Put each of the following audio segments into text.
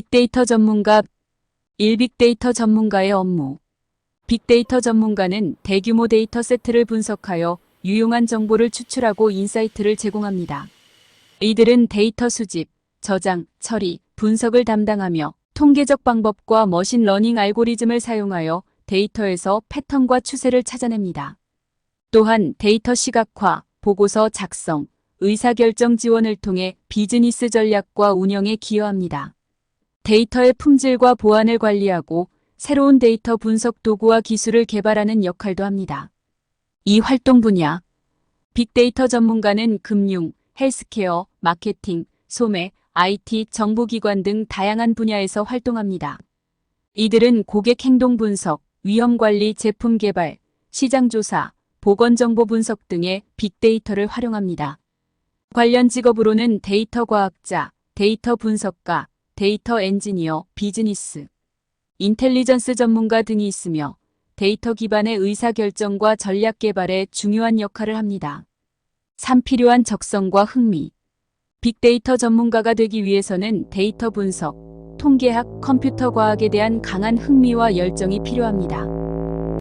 빅데이터 전문가 1빅데이터 전문가의 업무 빅데이터 전문가는 대규모 데이터 세트를 분석하여 유용한 정보를 추출하고 인사이트를 제공합니다. 이들은 데이터 수집, 저장, 처리, 분석을 담당하며 통계적 방법과 머신 러닝 알고리즘을 사용하여 데이터에서 패턴과 추세를 찾아냅니다. 또한 데이터 시각화, 보고서 작성, 의사결정 지원을 통해 비즈니스 전략과 운영에 기여합니다. 데이터의 품질과 보안을 관리하고 새로운 데이터 분석 도구와 기술을 개발하는 역할도 합니다. 이 활동 분야 빅데이터 전문가는 금융, 헬스케어, 마케팅, 소매, IT, 정보기관 등 다양한 분야에서 활동합니다. 이들은 고객 행동 분석, 위험 관리, 제품 개발, 시장 조사, 보건 정보 분석 등의 빅데이터를 활용합니다. 관련 직업으로는 데이터 과학자, 데이터 분석가, 데이터 엔지니어, 비즈니스, 인텔리전스 전문가 등이 있으며 데이터 기반의 의사결정과 전략 개발에 중요한 역할을 합니다. 3. 필요한 적성과 흥미 빅데이터 전문가가 되기 위해서는 데이터 분석, 통계학, 컴퓨터 과학에 대한 강한 흥미와 열정이 필요합니다.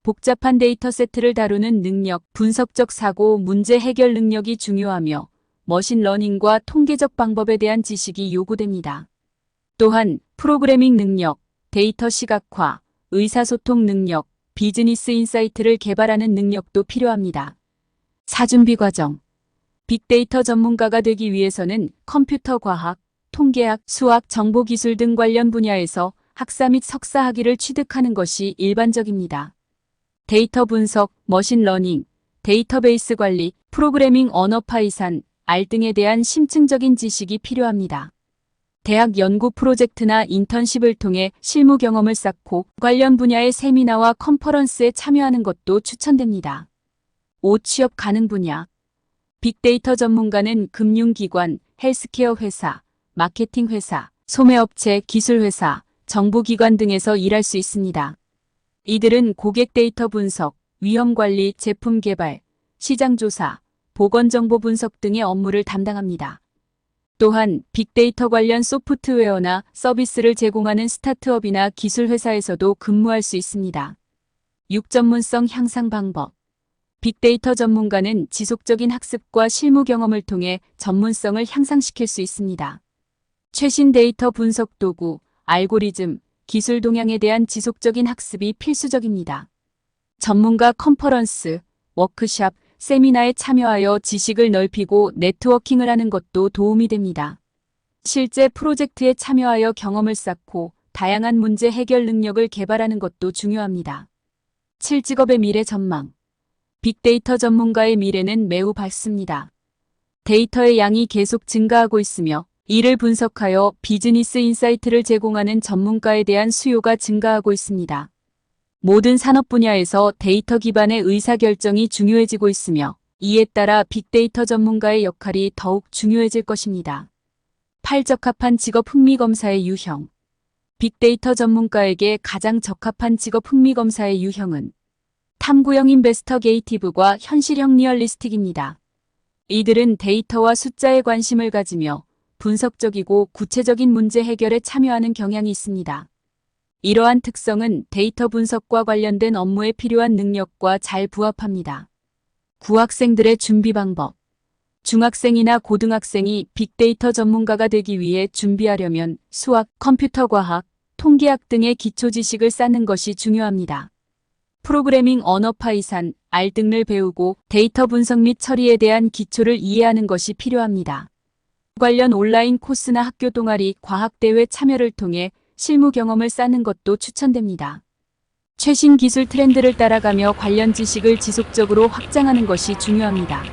복잡한 데이터 세트를 다루는 능력, 분석적 사고, 문제 해결 능력이 중요하며 머신러닝과 통계적 방법에 대한 지식이 요구됩니다. 또한 프로그래밍 능력, 데이터 시각화, 의사소통 능력, 비즈니스 인사이트를 개발하는 능력도 필요합니다. 사준비 과정 빅데이터 전문가가 되기 위해서는 컴퓨터 과학, 통계학, 수학, 정보기술 등 관련 분야에서 학사 및 석사 학위를 취득하는 것이 일반적입니다. 데이터 분석, 머신러닝, 데이터베이스 관리, 프로그래밍 언어 파이산, R 등에 대한 심층적인 지식이 필요합니다. 대학 연구 프로젝트나 인턴십을 통해 실무 경험을 쌓고 관련 분야의 세미나와 컨퍼런스에 참여하는 것도 추천됩니다. 5. 취업 가능 분야 빅데이터 전문가는 금융기관, 헬스케어 회사, 마케팅 회사, 소매업체, 기술회사, 정보기관 등에서 일할 수 있습니다. 이들은 고객 데이터 분석, 위험 관리, 제품 개발, 시장 조사, 보건 정보 분석 등의 업무를 담당합니다. 또한 빅데이터 관련 소프트웨어나 서비스를 제공하는 스타트업이나 기술회사에서도 근무할 수 있습니다. 6. 전문성 향상 방법 빅데이터 전문가는 지속적인 학습과 실무 경험을 통해 전문성을 향상시킬 수 있습니다. 최신 데이터 분석 도구, 알고리즘, 기술 동향에 대한 지속적인 학습이 필수적입니다. 전문가 컨퍼런스, 워크샵, 세미나에 참여하여 지식을 넓히고 네트워킹을 하는 것도 도움이 됩니다. 실제 프로젝트에 참여하여 경험을 쌓고 다양한 문제 해결 능력을 개발하는 것도 중요합니다. 7직업의 미래 전망 빅데이터 전문가의 미래는 매우 밝습니다. 데이터의 양이 계속 증가하고 있으며 이를 분석하여 비즈니스 인사이트를 제공하는 전문가에 대한 수요가 증가하고 있습니다. 모든 산업 분야에서 데이터 기반의 의사결정이 중요해지고 있으며 이에 따라 빅데이터 전문가의 역할이 더욱 중요해질 것입니다. 8. 적합한 직업 흥미 검사의 유형 빅데이터 전문가에게 가장 적합한 직업 흥미 검사의 유형은 탐구형 인베스터게이티브과 현실형 리얼리스틱입니다. 이들은 데이터와 숫자에 관심을 가지며 분석적이고 구체적인 문제 해결에 참여하는 경향이 있습니다. 이러한 특성은 데이터 분석과 관련된 업무에 필요한 능력과 잘 부합합니다. 구학생들의 준비 방법 중학생이나 고등학생이 빅데이터 전문가가 되기 위해 준비하려면 수학, 컴퓨터 과학, 통계학 등의 기초 지식을 쌓는 것이 중요합니다. 프로그래밍 언어 파이산, R 등을 배우고 데이터 분석 및 처리에 대한 기초를 이해하는 것이 필요합니다. 관련 온라인 코스나 학교 동아리, 과학대회 참여를 통해 실무 경험을 쌓는 것도 추천됩니다. 최신 기술 트렌드를 따라가며 관련 지식을 지속적으로 확장하는 것이 중요합니다.